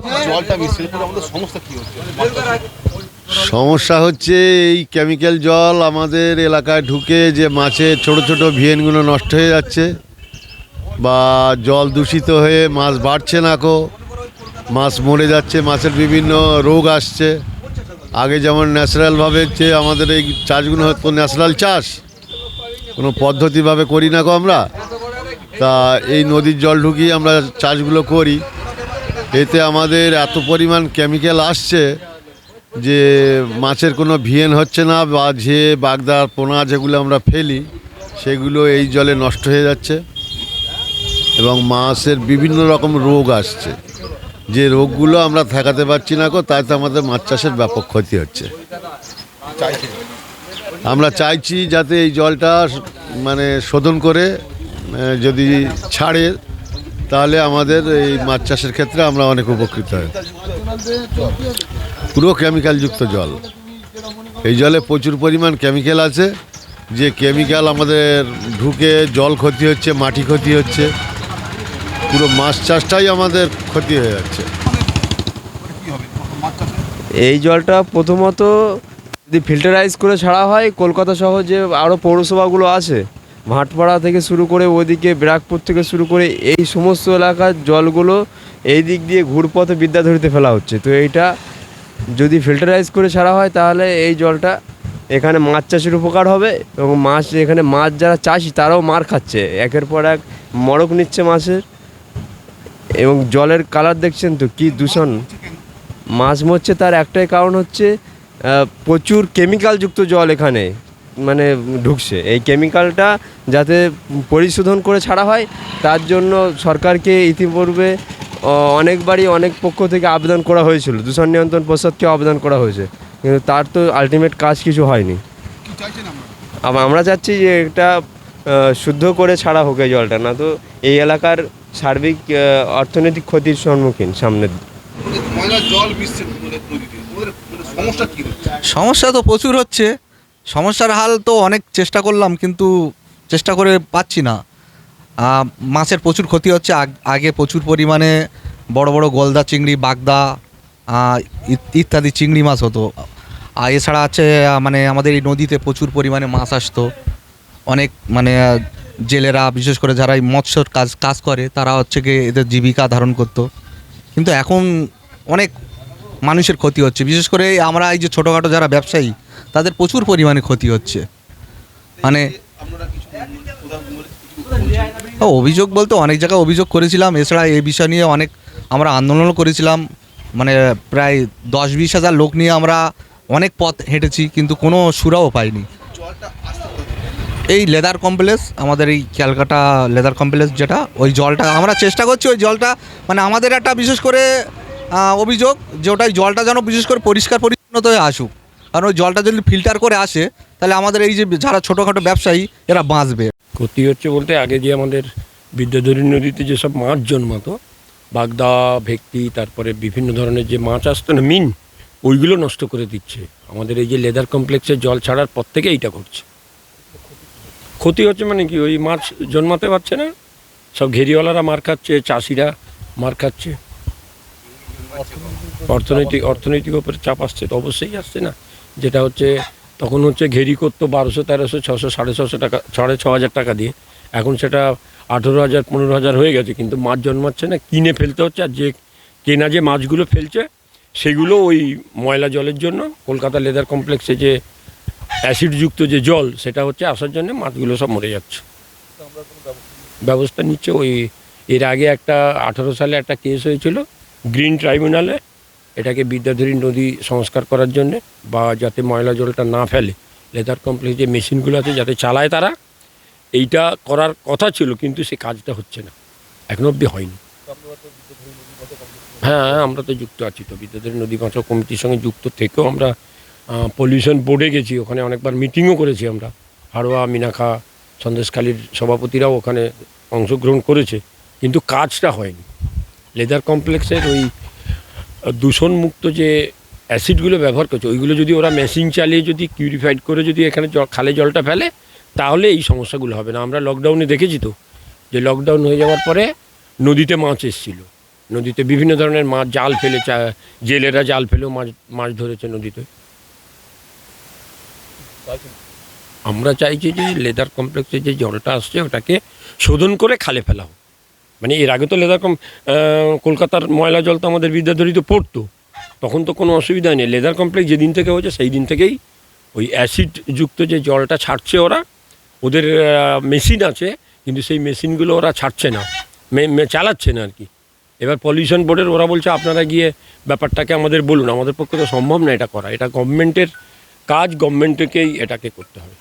সমস্যা হচ্ছে? সমস্যা হচ্ছে এই কেমিক্যাল জল আমাদের এলাকায় ঢুকে যে মাছের ছোট ছোট ভিয়েনগুলো নষ্ট হয়ে যাচ্ছে, বা জল দূষিত হয়ে মাছ বাড়ছে না কো, মাছ মরে যাচ্ছে, মাছের বিভিন্ন রোগ আসছে। আগে যেমন ন্যাচারালভাবে যে আমাদের এই চাষগুলো হতো ন্যাচারাল চাষ, কোনো পদ্ধতিভাবে করি না কো আমরা। তা এই নদীর জল ঢুকিয়ে আমরা চাষগুলো করি। এতে আমাদের এত পরিমাণ কেমিক্যাল আসছে যে মাছের কোনো ভিয়েন হচ্ছে না বা ঝে বাগদা পোনা যেগুলো আমরা ফেলি, সেগুলো এই জলে নষ্ট হয়ে যাচ্ছে এবং মাছের বিভিন্ন রকম রোগ আসছে। যে রোগগুলো আমরা ঠেকাতে পারছি না কো তাতে আমাদের মাছ চাষের ব্যাপক ক্ষতি হচ্ছে। আমরা চাইছি যাতে এই জলটা মানে শোধন করে যদি ছাড়ে তাহলে আমাদের এই মাছ চাষের ক্ষেত্রে আমরা অনেক উপকৃত হই পুরো কেমিক্যালযুক্ত জল। এই জলে প্রচুর পরিমাণ কেমিক্যাল আছে। যে কেমিক্যাল আমাদের ঢুকে জল ক্ষতি হচ্ছে, মাটি ক্ষতি হচ্ছে। পুরো মাছ চাষটাই আমাদের ক্ষতি হয়ে যাচ্ছে। এই জলটা প্রথমত যদি ফিল্টারাইজ করে ছাড়া হয়, কলকাতা সহ যে আরও পৌরসভাগুলো আছে ভাটপাড়া থেকে শুরু করে ওইদিকে ব্যারাকপুর থেকে শুরু করে এই সমস্ত এলাকার জলগুলো এই দিক দিয়ে ঘুরপথে বিদ্যা বিদ্যাধরীতে ফেলা হচ্ছে। তো এইটা যদি ফিল্টারাইজ করে ছাড়া হয় তাহলে এই জলটা এখানে মাছ চাষের উপকার হবে এবং মাছ এখানে মাছ যারা চাষি তারাও মার খাচ্ছে। একের পর এক মরক নিচ্ছে মাছের এবং জলের কালার দেখছেন তো কি দূষণ। মাছ মরছে তার একটাই কারণ হচ্ছে প্রচুর কেমিক্যালযুক্ত জল এখানে। মানে ঢুকছে। এই কেমিক্যালটা যাতে পরিশোধন করে ছাড়া হয় তার জন্য সরকারকে ইতিপূর্বে অনেকবারই অনেক পক্ষ থেকে আবেদন করা হয়েছিল। দূষণ নিয়ন্ত্রণ পরিষদকে আবেদন করা হয়েছে। কিন্তু তার তো আলটিমেট কাজ কিছু হয়নি। আবার আমরা চাচ্ছি যে এটা শুদ্ধ করে ছাড়া হোক এই জলটা। না তো এই এলাকার সার্বিক অর্থনৈতিক ক্ষতির সম্মুখীন সামনের মানে হচ্ছে? সমস্যা তো প্রচুর হচ্ছে। সমস্যার হাল তো অনেক চেষ্টা করলাম, কিন্তু চেষ্টা করে পাচ্ছি না। মাছের প্রচুর ক্ষতি হচ্ছে, আগ- প্রচুর পরিমাণে বড় বড় গলদা চিংড়ি, বাগদা ইত- ইত্যাদি চিংড়ি মাছ হতো। আর এছাড়া আছে মানে আমাদের এই নদীতে প্রচুর পরিমাণে মাছ আসতো। অনেক মানে জেলেরা, বিশেষ করে যারা এই মৎস্যর কাজ কাজ করে, তারা হচ্ছে গিয়ে এদের জীবিকা ধারণ করতো। কিন্তু এখন অনেক মানুষের ক্ষতি হচ্ছে। বিশেষ করে আমরা এই যে ছোটোখাটো যারা ব্যবসায়ী তাদের প্রচুর পরিমাণে ক্ষতি হচ্ছে। মানে অভিযোগ বলতে অনেক জায়গায় অভিযোগ করেছিলাম, এছাড়া এই বিষয় নিয়ে অনেক আমরা আন্দোলনও করেছিলাম। মানে প্রায় দশ বিশ হাজার লোক নিয়ে আমরা অনেক পথ হেঁটেছি, কিন্তু কোনো সুরাও পাইনি। এই লেদার কমপ্লেক্স, আমাদের এই ক্যালকাটা লেদার কমপ্লেক্স যেটা, ওই জলটা, আমরা চেষ্টা করছি ওই জলটা মানে আমাদের একটা বিশেষ করে অভিযোগ যে ওটাই জলটা যেন বিশেষ করে পরিষ্কার পরিচ্ছন্নত হয়ে আসুক। কারণ ওই জলটা যদি ফিল্টার করে আসে, তাহলে আমাদের এই যে যারা ছোটোখাটো ব্যবসায়ী, এরা বাঁচবে। ক্ষতি হচ্ছে বলতে আগে যে আমাদের বিদ্যাধরী নদীতে যেসব মাছ জন্মাতো, বাগদা ভেটকি তারপরে বিভিন্ন ধরনের যে মাছ আসতো না, মিন, ওইগুলো নষ্ট করে দিচ্ছে। আমাদের এই যে লেদার কমপ্লেক্সের জল ছাড়ার পর থেকে এইটা করছে ক্ষতি হচ্ছে মানে কি? ওই মাছ জন্মাতে পারছে না। সব ঘেরিওয়ালারা মার খাচ্ছে, চাষিরা মার খাচ্ছে। অর্থনৈতিক অর্থনৈতিক ওপরে চাপ আসছে তো অবশ্যই আসছে না। যেটা হচ্ছে তখন হচ্ছে ঘেরি করতো বারোশো, তেরোশো, ছশো, সাড়ে ছশো টাকা, সাড়ে ছ হাজার টাকা দিয়ে। এখন সেটা আঠেরো হাজার, পনেরো হাজার হয়ে গেছে, কিন্তু মাছ জন্মাচ্ছে না, কিনে ফেলতে হচ্ছে, আর যে কেনা যে মাছগুলো ফেলছে, সেগুলো ওই ময়লা জলের জন্য, কলকাতা লেদার কমপ্লেক্সে যে অ্যাসিডযুক্ত যে জল, সেটা হচ্ছে আসার জন্য মাছগুলো সব মরে যাচ্ছে। ব্যবস্থা নিচ্ছে ওই, এর আগে একটা আঠেরো সালে একটা কেস হয়েছিল, গ্রিন ট্রাইব্যুনালে এটাকে বিদ্যাধরী নদী সংস্কার করার জন্য বা যাতে ময়লা জলটা না ফেলে লেদার কমপ্লেক্স যে মেশিনগুলো আছে যাতে চালায় তারা এইটা করার কথা ছিল কিন্তু সে কাজটা হচ্ছে না এখন অবধি হয়নি। হ্যাঁ আমরা তো যুক্ত আছি তো বিদ্যাধরী নদী বাঁচাও কমিটির সঙ্গে যুক্ত থেকেও আমরা পলিউশন বোর্ডে গেছি ওখানে অনেকবার মিটিংও করেছি আমরা হাড়োয়া মিনাখা সন্দেশখালীর সভাপতিরাও ওখানে অংশগ্রহণ করেছে কিন্তু কাজটা হয়নি। লেদার কমপ্লেক্সের ওই দূষণমুক্ত যে অ্যাসিডগুলো ব্যবহার করছে, ওইগুলো যদি ওরা মেশিন চালিয়ে যদি পিউরিফাইড করে যদি এখানে খালে জলটা ফেলে, তাহলে এই সমস্যাগুলো হবে না। আমরা লকডাউনে দেখেছি তো, যে লকডাউন হয়ে যাওয়ার পরে নদীতে মাছ এসেছিল। নদীতে বিভিন্ন ধরনের মাছ, জাল ফেলে জেলেরা জাল ফেলেও মাছ মাছ ধরেছে নদীতে। আমরা চাইছি যে লেদার কমপ্লেক্সে যে জলটা আসছে, ওটাকে শোধন করে খালে ফেলা হোক। মানে এর আগে তো লেদার কলকাতার ময়লা জল তো আমাদের বিদ্যাধরীতে পড়তো। তখন তো কোনো অসুবিধা নেই। লেদার কমপ্লেক্স যেদিন থেকে হয়েছে, সেই দিন থেকেই ওই অ্যাসিড যুক্ত যে জলটা ছাড়ছে ওরা, ওদের মেশিন আছে, কিন্তু সেই মেশিনগুলো ওরা ছাড়ছে না। চালাচ্ছে না আর কি। এবার পলিউশন বোর্ডের ওরা বলছে, আপনারা গিয়ে ব্যাপারটাকে আমাদের বলুন। আমাদের পক্ষে তো সম্ভব না এটা করা। এটা গভর্নমেন্টের কাজ গভর্নমেন্টকেই এটাকে করতে হবে।